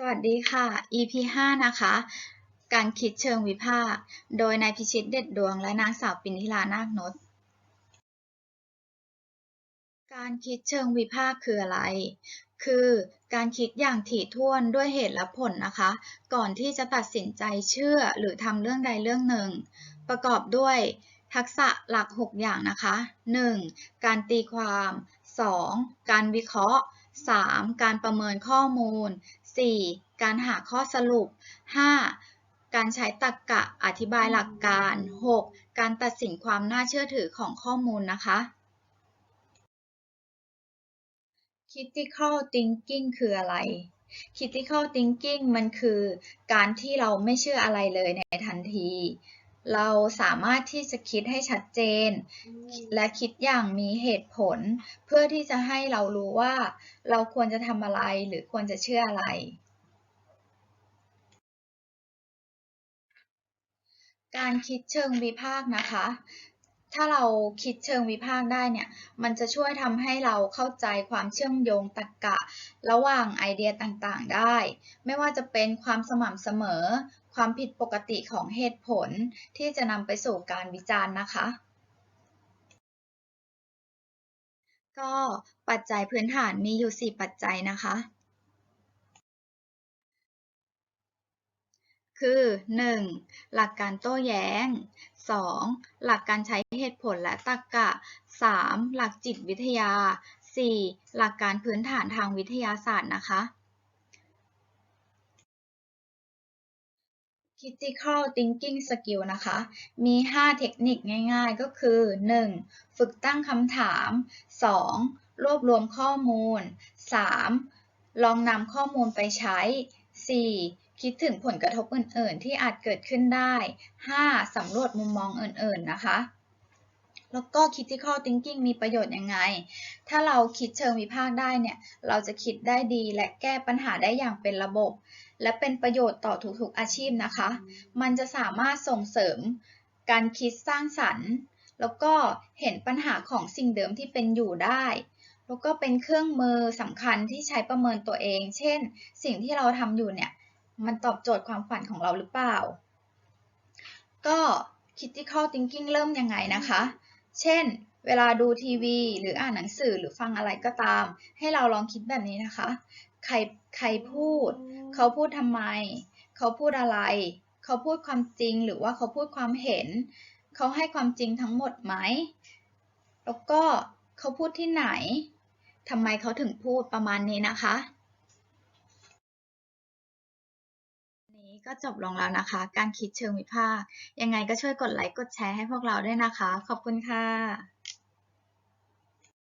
สวัสดีค่ะ EP 5นะคะ การคิดเชิงวิพากษ์ โดยนายพิชิตเด็ดดวงและนางสาวปินทิลานาคนศการคิดเชิงวิพากษ์คืออะไร คือการคิดอย่างถี่ถ้วนด้วยเหตุและผลนะคะ ก่อนที่จะตัดสินใจเชื่อหรือทำเรื่องใดเรื่องหนึ่ง ประกอบด้วยทักษะหลัก 6 อย่างนะคะ 1. การตีความ 2. การวิเคราะห์ 3. การประเมินข้อมูล 4. การหาข้อสรุป 5. การใช้ตรรกะอธิบายหลักการ 6. การตัดสินความน่าเชื่อถือของข้อมูลนะคะ critical thinking คืออะไร critical thinking มันคือการที่เราไม่เชื่ออะไรเลยในทันที เราสามารถที่จะคิดให้ชัดเจน และคิดอย่างมีเหตุผล เพื่อที่จะให้เรารู้ว่า เราควรจะทำอะไรหรือควรจะเชื่ออะไร การคิดเชิงวิพากษ์นะคะ ถ้าเราคิดเชิงวิพากษ์ได้เนี่ย มันจะช่วยทำให้เราเข้าใจความเชื่อมโยงตรรกะ ระหว่างไอเดียต่างๆได้ ไม่ว่าจะเป็นความสม่ำเสมอ ความผิดปกติของเหตุผลที่จะนำไปสู่การวิจารณ์นะคะ ก็ปัจจัยพื้นฐานมีอยู่ 4 ปัจจัยนะคะ คือ 1. หลักการโต้แย้ง 2. หลักการใช้เหตุผลและตรรกะ 3. หลักจิตวิทยา 4. หลักการพื้นฐานทางวิทยาศาสตร์นะคะ critical thinking skill นะคะ มี 5 เทคนิคง่ายๆ ก็คือ 1. ฝึกตั้งคำถาม 2. รวบรวมข้อมูล 3. ลองนำข้อมูลไปใช้ 4. คิดถึงผลกระทบอื่น ๆ ที่อาจเกิดขึ้นได้ 5. สำรวจมุมมองอื่น ๆ นะคะ แล้วก็ critical thinking มีประโยชน์ยังไง ถ้าเราคิดเชิงวิพากษ์ได้เนี่ย เราจะคิดได้ดีและแก้ปัญหาได้อย่างเป็นระบบ และเป็นประโยชน์ต่อทุก ๆ อาชีพนะคะ มันจะสามารถส่งเสริมการคิดสร้างสรรค์ แล้วก็เห็นปัญหาของสิ่งเดิมที่เป็นอยู่ได้แล้วก็เป็นเครื่องมือสำคัญที่ใช้ประเมินตัวเอง เช่น สิ่งที่เราทำอยู่เนี่ย มันตอบโจทย์ความฝันของเราหรือเปล่า ก็ critical thinking เริ่มยังไงนะคะ เช่น เวลาดูทีวี หรืออ่านหนังสือหรือฟังอะไรก็ตาม ให้เราลองคิดแบบนี้นะคะ ใครใครพูด เขาพูดทำไม เขาพูดอะไร เขาพูดความจริงหรือว่าเขาพูดความเห็น เขาให้ความจริงทั้งหมดไหม แล้วก็เขาพูดที่ไหนทำไมเขาถึงพูดประมาณนี้นะคะ ก็จบลงแล้วนะคะ การคิดเชิงวิพากษ์ยังไงก็ช่วยกดไลค์กดแชร์ให้พวกเราด้วยนะคะ ขอบคุณค่ะ